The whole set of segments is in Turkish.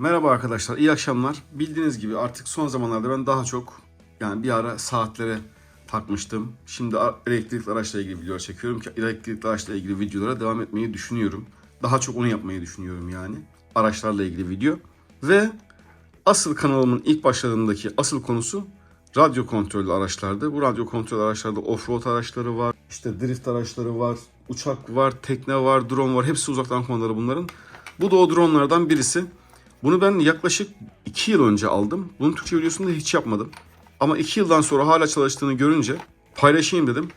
Merhaba arkadaşlar, iyi akşamlar. Bildiğiniz gibi artık son zamanlarda ben daha çok yani bir ara saatlere takmıştım. Şimdi elektrikli araçla ilgili videolar çekiyorum ki elektrikli araçla ilgili videolara devam etmeyi düşünüyorum. Daha çok onu yapmayı düşünüyorum yani. Araçlarla ilgili video. Ve asıl kanalımın ilk başladığındaki asıl konusu radyo kontrollü araçlardı. Bu radyo kontrollü araçlarda offroad araçları var, işte drift araçları var, uçak var, tekne var, drone var. Hepsi uzaktan kumandalı bunların. Bu da o dronlardan birisi. Bunu ben yaklaşık 2 yıl önce aldım. Bunun Türkçe videosunu da hiç yapmadım. Ama 2 yıldan sonra hala çalıştığını görünce paylaşayım dedim.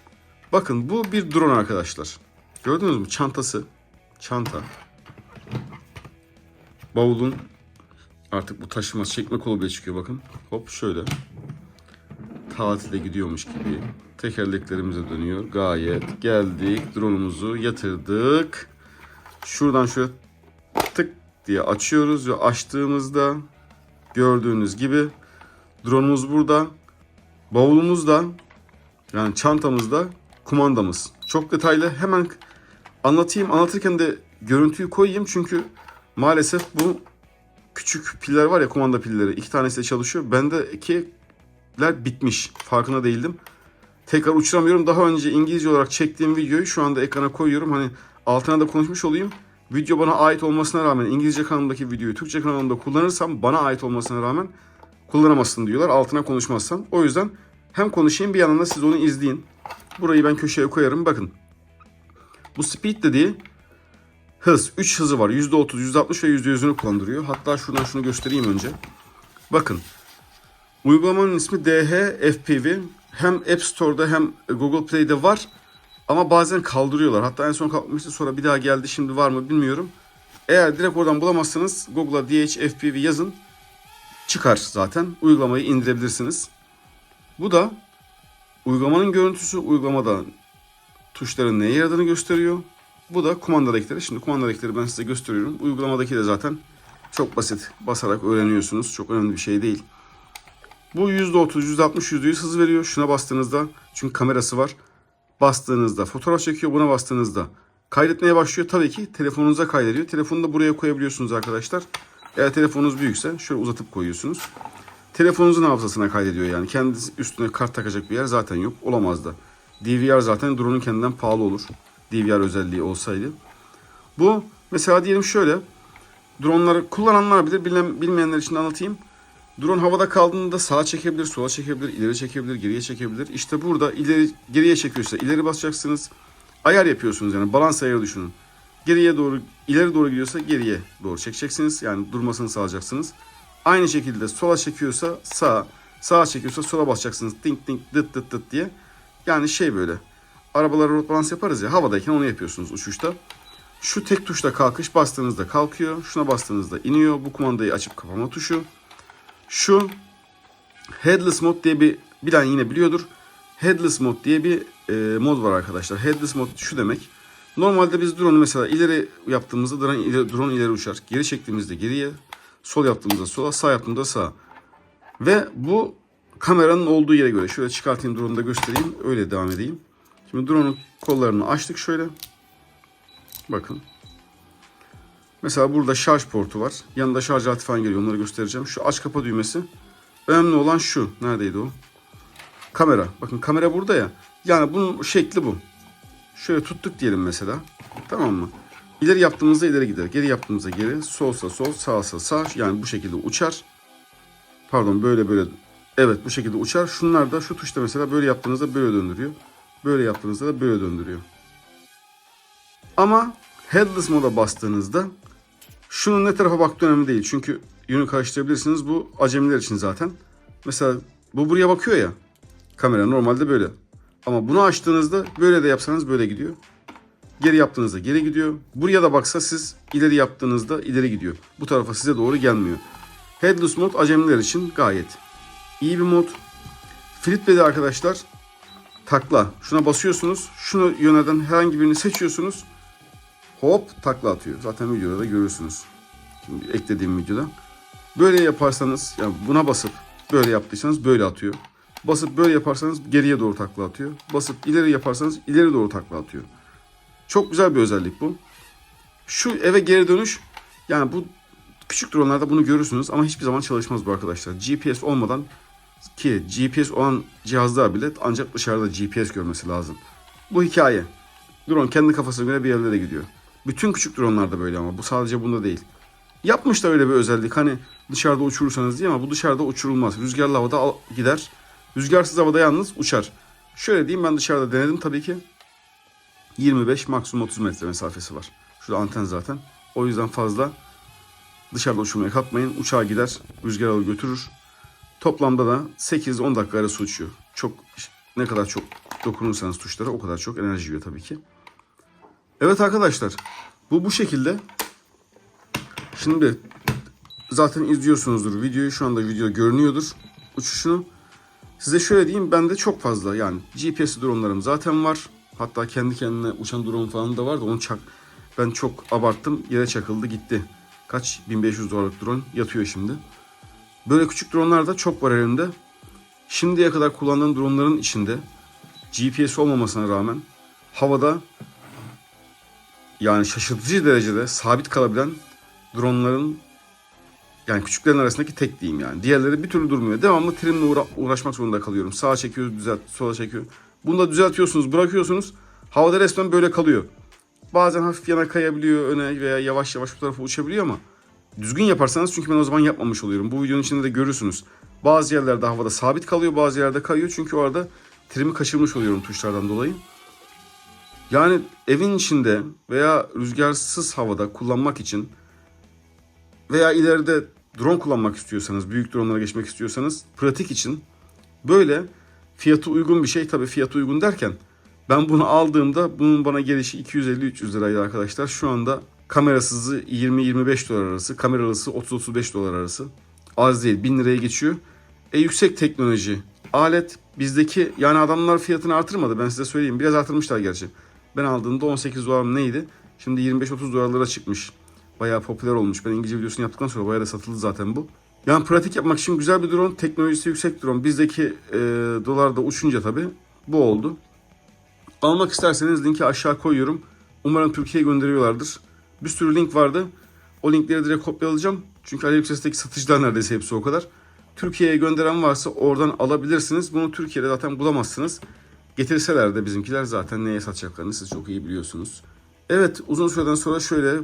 Bakın bu bir drone arkadaşlar. Gördünüz mü? Çantası. Çanta. Bavulun artık bu taşıma çekme kolu bile çıkıyor bakın. Hop şöyle. Tatile gidiyormuş gibi. Tekerleklerimize dönüyor. Gayet geldik. Drone'umuzu yatırdık. Şuradan şöyle diye açıyoruz ve açtığımızda gördüğünüz gibi drone'umuz burada. Bavulumuzda yani çantamızda kumandamız. Çok detaylı hemen anlatayım. Anlatırken de görüntüyü koyayım çünkü maalesef bu küçük piller var ya kumanda pilleri. iki tanesi de çalışıyor. Bendekiler bitmiş. Farkına değildim. Tekrar uçuramıyorum. Daha önce İngilizce olarak çektiğim videoyu şu anda ekrana koyuyorum. Hani altına da konuşmuş olayım. Video bana ait olmasına rağmen İngilizce kanalımdaki videoyu Türkçe kanalımda kullanırsam bana ait olmasına rağmen kullanamazsın diyorlar altına konuşmazsan. O yüzden hem konuşayım bir yandan da siz onu izleyin. Burayı ben köşeye koyarım. Bakın. Bu speed dediği hız. 3 hızı var. %30, %60 ve %100'ünü kullandırıyor. Hatta şuradan şunu göstereyim önce. Bakın. Uygulamanın ismi DH FPV. Hem App Store'da hem Google Play'de var. Ama bazen kaldırıyorlar. Hatta en son kalkmıştı sonra bir daha geldi. Şimdi var mı bilmiyorum. Eğer direkt oradan bulamazsanız Google'a DH FPV yazın. Çıkar zaten. Uygulamayı indirebilirsiniz. Bu da uygulamanın görüntüsü. Uygulamada tuşların neye yaradığını gösteriyor. Bu da kumandadakileri. Şimdi kumandadakileri ben size gösteriyorum. Uygulamadaki de zaten çok basit. Basarak öğreniyorsunuz. Çok önemli bir şey değil. Bu %30, %60, %100 hız veriyor. Şuna bastığınızda çünkü kamerası var. Bastığınızda fotoğraf çekiyor. Buna bastığınızda kaydetmeye başlıyor. Tabii ki telefonunuza kaydediyor. Telefonu da buraya koyabiliyorsunuz arkadaşlar. Eğer telefonunuz büyükse şöyle uzatıp koyuyorsunuz. Telefonunuzun hafızasına kaydediyor yani. Kendisi üstüne kart takacak bir yer zaten yok. Olamaz da. DVR zaten drone'un kendinden pahalı olur. DVR özelliği olsaydı. Bu mesela diyelim şöyle. Dronları kullananlar bilir. Bilmeyenler için anlatayım. Drone havada kaldığında sağa çekebilir, sola çekebilir, ileri çekebilir, geriye çekebilir. İşte burada ileri geriye çekiyorsa ileri basacaksınız. Ayar yapıyorsunuz yani balans ayarı düşünün. Geriye doğru ileri doğru gidiyorsa geriye doğru çekeceksiniz. Yani durmasını sağlayacaksınız. Aynı şekilde sola çekiyorsa sağa, sağa çekiyorsa sola basacaksınız. Dink dink dıt dıt dıt diye. Yani şey böyle. Arabalara rot balans yaparız ya havadayken onu yapıyorsunuz uçuşta. Şu tek tuşla kalkış bastığınızda kalkıyor. Şuna bastığınızda iniyor. Bu kumandayı açıp kapama tuşu. Şu Headless Mode diye bir bilen yine biliyordur. Headless Mode diye bir e, mod var arkadaşlar. Headless Mode şu demek. Normalde biz drone'u mesela ileri yaptığımızda drone ileri, drone ileri uçar. Geri çektiğimizde geriye, sol yaptığımızda sola, sağ yaptığımızda sağa. Ve bu kameranın olduğu yere göre. Şöyle çıkartayım drone'u da göstereyim. Öyle devam edeyim. Şimdi drone'un kollarını açtık şöyle. Bakın. Mesela burada şarj portu var. Yanında şarj aleti falan geliyor. Onları göstereceğim. Şu aç kapa düğmesi. Önemli olan şu. Neredeydi o? Kamera. Bakın kamera burada ya. Yani bunun şekli bu. Şöyle tuttuk diyelim mesela. Tamam mı? İleri yaptığımızda ileri gider. Geri yaptığımızda geri. Solsa sol, sağsa sağ. Yani bu şekilde uçar. Pardon böyle böyle. Evet bu şekilde uçar. Şunlar da şu tuşta mesela böyle yaptığınızda böyle döndürüyor. Böyle yaptığınızda da böyle döndürüyor. Ama headless moda bastığınızda şunun ne tarafa baktığı önemli değil. Çünkü yönü karıştırabilirsiniz. Bu acemiler için zaten. Mesela bu buraya bakıyor ya. Kamera normalde böyle. Ama bunu açtığınızda böyle de yapsanız böyle gidiyor. Geri yaptığınızda geri gidiyor. Buraya da baksa siz ileri yaptığınızda ileri gidiyor. Bu tarafa size doğru gelmiyor. Headless mod acemiler için gayet iyi bir mod. Flip'te arkadaşlar takla. Şuna basıyorsunuz. Şunu yöneden herhangi birini seçiyorsunuz. Hop takla atıyor. Zaten videoda da görürsünüz. Şimdi eklediğim videoda. Böyle yaparsanız yani buna basıp böyle yaptıysanız böyle atıyor. Basıp böyle yaparsanız geriye doğru takla atıyor. Basıp ileri yaparsanız ileri doğru takla atıyor. Çok güzel bir özellik bu. Şu eve geri dönüş yani bu Küçük dronlarda bunu görürsünüz ama hiçbir zaman çalışmaz bu arkadaşlar. GPS olmadan ki GPS olan cihazlar bile ancak dışarıda GPS görmesi lazım. Bu hikaye. Drone kendi kafasına göre bir yerlere gidiyor. Bütün küçük dronlarda böyle ama bu sadece bunda değil. Yapmışlar öyle bir özellik hani dışarıda uçurursanız diye ama bu dışarıda uçurulmaz. Rüzgarlı havada gider. Rüzgarsız havada yalnız uçar. Şöyle diyeyim ben dışarıda denedim tabii ki. 25 maksimum 30 metre mesafesi var. Şurada anten zaten. O yüzden fazla dışarıda uçurmaya kalkmayın. Uçağa gider, rüzgar alır götürür. Toplamda da 8-10 dakika arası uçuyor. Çok ne kadar çok dokunursanız tuşlara o kadar çok enerji yiyor tabii ki. Evet arkadaşlar bu bu şekilde. Şimdi zaten izliyorsunuzdur videoyu. Şu anda video görünüyordur uçuşunu. Size şöyle diyeyim bende çok fazla yani GPS dronlarım zaten var. Hatta kendi kendine uçan drone falan da var da onu çak ben çok abarttım yere çakıldı gitti. Kaç 1500 dolarlık drone yatıyor şimdi. Böyle küçük dronlar da çok var elimde. Şimdiye kadar kullandığım dronların içinde GPS olmamasına rağmen havada yani şaşırtıcı derecede sabit kalabilen dronların yani küçüklerin arasındaki tek diyeyim yani. Diğerleri bir türlü durmuyor. Devamlı trimle uğra- uğraşmak zorunda kalıyorum. Sağa çekiyoruz, düzelt, sola çekiyor. Bunu da düzeltiyorsunuz, bırakıyorsunuz. Havada resmen böyle kalıyor. Bazen hafif yana kayabiliyor öne veya yavaş yavaş bu tarafa uçabiliyor ama düzgün yaparsanız çünkü ben o zaman yapmamış oluyorum. Bu videonun içinde de görürsünüz. Bazı yerlerde havada sabit kalıyor, bazı yerlerde kayıyor. Çünkü orada trimi kaçırmış oluyorum tuşlardan dolayı. Yani evin içinde veya rüzgarsız havada kullanmak için veya ileride drone kullanmak istiyorsanız, büyük dronlara geçmek istiyorsanız pratik için böyle fiyatı uygun bir şey. Tabii fiyatı uygun derken ben bunu aldığımda bunun bana gelişi 250-300 liraydı arkadaşlar. Şu anda kamerasızı 20-25 dolar arası, kameralısı 30-35 dolar arası. Az değil 1000 liraya geçiyor. E yüksek teknoloji. Alet bizdeki yani adamlar fiyatını artırmadı ben size söyleyeyim. Biraz artırmışlar gerçi. Ben aldığımda 18 dolar neydi? Şimdi 25-30 dolarlara çıkmış. Bayağı popüler olmuş. Ben İngilizce videosunu yaptıktan sonra bayağı da satıldı zaten bu. Yani pratik yapmak için güzel bir drone. Teknolojisi yüksek drone. Bizdeki e, dolarda uçunca tabii bu oldu. Almak isterseniz linki aşağı koyuyorum. Umarım Türkiye'ye gönderiyorlardır. Bir sürü link vardı. O linkleri direkt kopyalayacağım. Çünkü AliExpress'teki satıcılar neredeyse hepsi o kadar. Türkiye'ye gönderen varsa oradan alabilirsiniz. Bunu Türkiye'de zaten bulamazsınız. Getirseler de bizimkiler zaten neye satacaklarını siz çok iyi biliyorsunuz. Evet uzun süreden sonra şöyle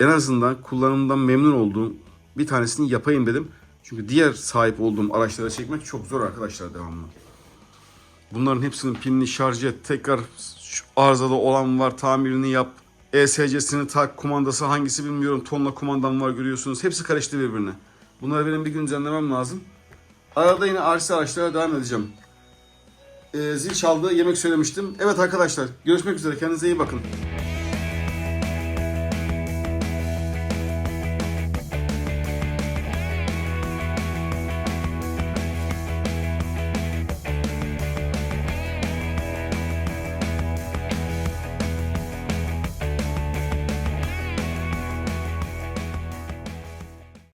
en azından kullanımdan memnun olduğum bir tanesini yapayım dedim. Çünkü diğer sahip olduğum araçlara çekmek çok zor arkadaşlar devamlı. Bunların hepsinin pilini şarj et, tekrar şu arızalı olan var tamirini yap. ESC'sini tak, kumandası hangisi bilmiyorum. Tonla kumandam var görüyorsunuz. Hepsi karıştı birbirine. Bunları benim bir gün düzenlemem lazım. Arada yine RC araçlara devam edeceğim. Ee, zil çaldı, yemek söylemiştim. Evet arkadaşlar, görüşmek üzere. Kendinize iyi bakın.